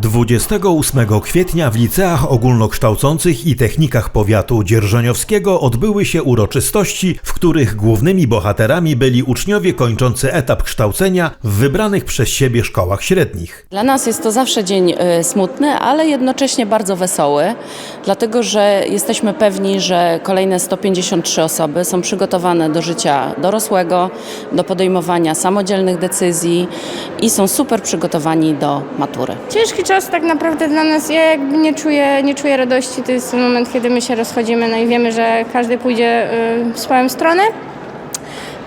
28 kwietnia w liceach ogólnokształcących i technikach powiatu dzierżoniowskiego odbyły się uroczystości, w których głównymi bohaterami byli uczniowie kończący etap kształcenia w wybranych przez siebie szkołach średnich. Dla nas jest to zawsze dzień y, smutny, ale jednocześnie bardzo wesoły, dlatego że jesteśmy pewni, że kolejne 153 osoby są przygotowane do życia dorosłego, do podejmowania samodzielnych decyzji i są super przygotowani do matury. Ciężki czas tak naprawdę dla nas, ja jakby nie czuję, nie czuję radości, to jest ten moment, kiedy my się rozchodzimy, no i wiemy, że każdy pójdzie y, w swoją stronę,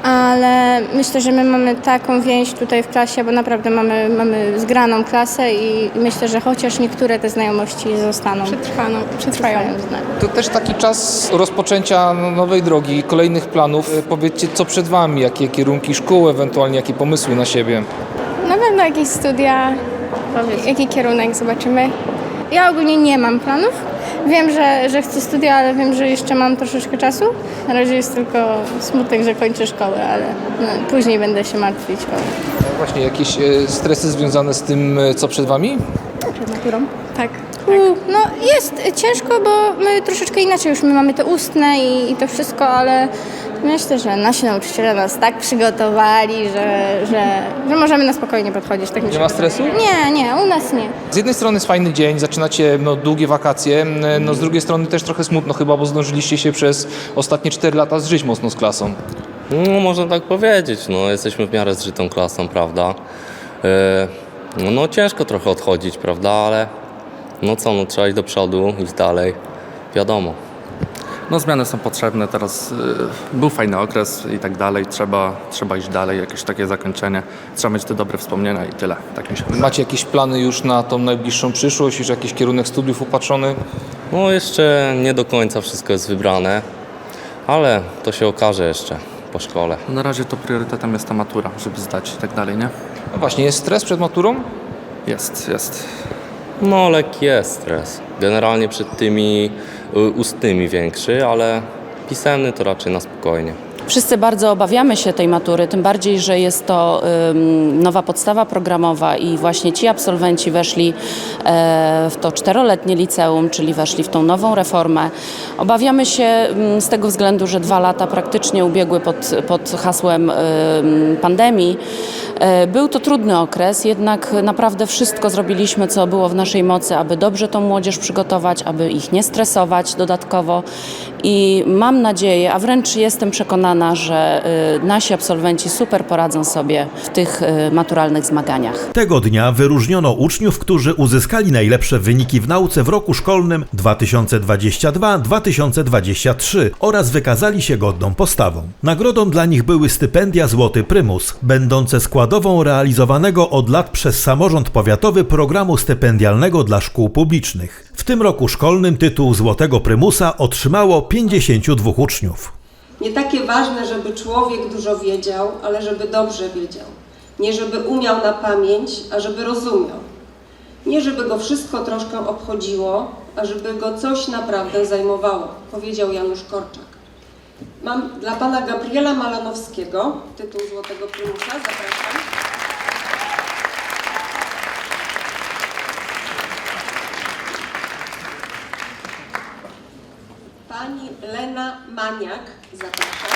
ale myślę, że my mamy taką więź tutaj w klasie, bo naprawdę mamy, mamy zgraną klasę i myślę, że chociaż niektóre te znajomości zostaną. Przetrwaną, przetrwają. To też taki czas rozpoczęcia nowej drogi, kolejnych planów. E, Powiedzcie, co przed Wami, jakie kierunki szkół, ewentualnie jakie pomysły na siebie. Na pewno jakieś studia, jaki kierunek zobaczymy. Ja ogólnie nie mam planów. Wiem, że, że chcę studia, ale wiem, że jeszcze mam troszeczkę czasu. Na razie jest tylko smutek, że kończę szkołę, ale no, później będę się martwić o Właśnie jakieś e, stresy związane z tym, e, co przed Wami? Tak. U, no jest ciężko, bo my troszeczkę inaczej już my mamy te ustne i, i to wszystko, ale myślę, że nasi nauczyciele nas tak przygotowali, że, że, że możemy na spokojnie podchodzić. Tak mi się ma wydaje. stresu? Nie, nie, u nas nie. Z jednej strony jest fajny dzień, zaczynacie no, długie wakacje, no z drugiej strony też trochę smutno chyba, bo zdążyliście się przez ostatnie 4 lata zżyć mocno z klasą. No, można tak powiedzieć. No, jesteśmy w miarę zżytą klasą, prawda? E, No, no ciężko trochę odchodzić, prawda? Ale no co, no trzeba iść do przodu, iść dalej. Wiadomo. No zmiany są potrzebne, teraz y, był fajny okres i tak dalej, trzeba, trzeba iść dalej, jakieś takie zakończenie, trzeba mieć te dobre wspomnienia i tyle, tak mi się wydaje. Macie jakieś plany już na tą najbliższą przyszłość, już jakiś kierunek studiów upatrzony? No jeszcze nie do końca wszystko jest wybrane, ale to się okaże jeszcze po szkole. Na razie to priorytetem jest ta matura, żeby zdać i tak dalej, nie? No właśnie, jest stres przed maturą? Jest, jest. No lekki jest stres. Generalnie przed tymi y, ustnymi większy, ale pisemny to raczej na spokojnie. Wszyscy bardzo obawiamy się tej matury, tym bardziej, że jest to ym, nowa podstawa programowa i właśnie ci absolwenci weszli e, w to czteroletnie liceum, czyli weszli w tą nową reformę. Obawiamy się ym, z tego względu, że dwa lata praktycznie ubiegły pod, pod hasłem ym, pandemii. E, Był to trudny okres, jednak naprawdę wszystko zrobiliśmy, co było w naszej mocy, aby dobrze tą młodzież przygotować, aby ich nie stresować dodatkowo. I mam nadzieję, a wręcz jestem przekonana, że y, nasi absolwenci super poradzą sobie w tych y, maturalnych zmaganiach. Tego dnia wyróżniono uczniów, którzy uzyskali najlepsze wyniki w nauce w roku szkolnym 2022-2023 oraz wykazali się godną postawą. Nagrodą dla nich były stypendia Złoty Prymus, będące składową realizowanego od lat przez samorząd powiatowy programu stypendialnego dla szkół publicznych. W tym roku szkolnym tytuł Złotego Prymusa otrzymało 52 uczniów. Nie takie ważne, żeby człowiek dużo wiedział, ale żeby dobrze wiedział. Nie żeby umiał na pamięć, a żeby rozumiał. Nie żeby go wszystko troszkę obchodziło, a żeby go coś naprawdę zajmowało, powiedział Janusz Korczak. Mam dla pana Gabriela Malanowskiego tytuł Złotego Prymusa. Zapraszam. Kraniak. Zapraszam.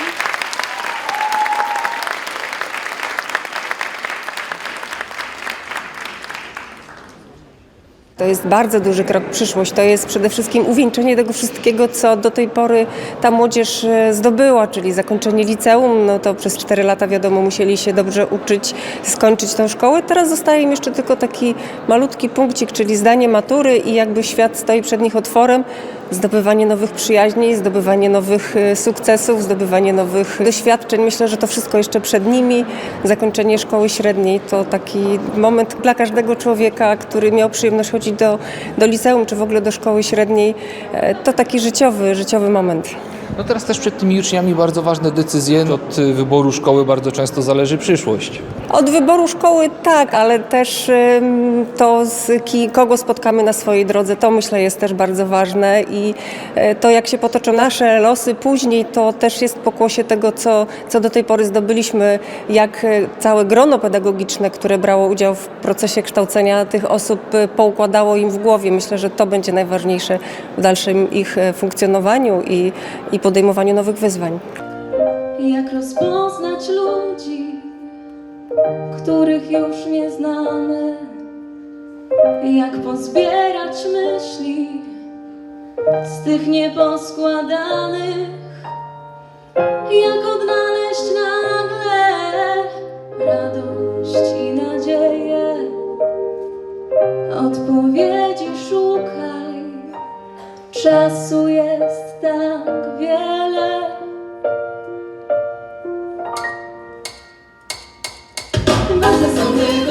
To jest bardzo duży krok w przyszłość. To jest przede wszystkim uwieńczenie tego wszystkiego, co do tej pory ta młodzież e, zdobyła, czyli zakończenie liceum. No to przez 4 lata wiadomo musieli się dobrze uczyć, skończyć tą szkołę. Teraz zostaje im jeszcze tylko taki malutki punkcik, czyli zdanie matury i jakby świat stoi przed nich otworem. Zdobywanie nowych przyjaźni, zdobywanie nowych e, sukcesów, zdobywanie nowych doświadczeń. Myślę, że to wszystko jeszcze przed nimi. Zakończenie szkoły średniej to taki moment dla każdego człowieka, który miał przyjemność do, do liceum czy w ogóle do szkoły średniej. E, To taki życiowy, życiowy moment. No teraz też przed tymi uczniami bardzo ważne decyzje. Od y, wyboru szkoły bardzo często zależy przyszłość. Od wyboru szkoły tak, ale też to, kogo spotkamy na swojej drodze, to myślę jest też bardzo ważne i e, to, jak się potoczą nasze losy później, to też jest pokłosie tego, co, co do tej pory zdobyliśmy, jak e, całe grono pedagogiczne, które brało udział w procesie kształcenia tych osób, e, poukładało im w głowie. Myślę, że to będzie najważniejsze w dalszym ich funkcjonowaniu i, i podejmowaniu nowych wyzwań. Jak rozpoznać ludzi, których już nie znamy? Jak pozbierać myśli z tych nieposkładanych? Jak odnaleźć nagle radość i nadzieję? Odpowiedzi szukaj, czasu jest tak wiele. Ważne są my.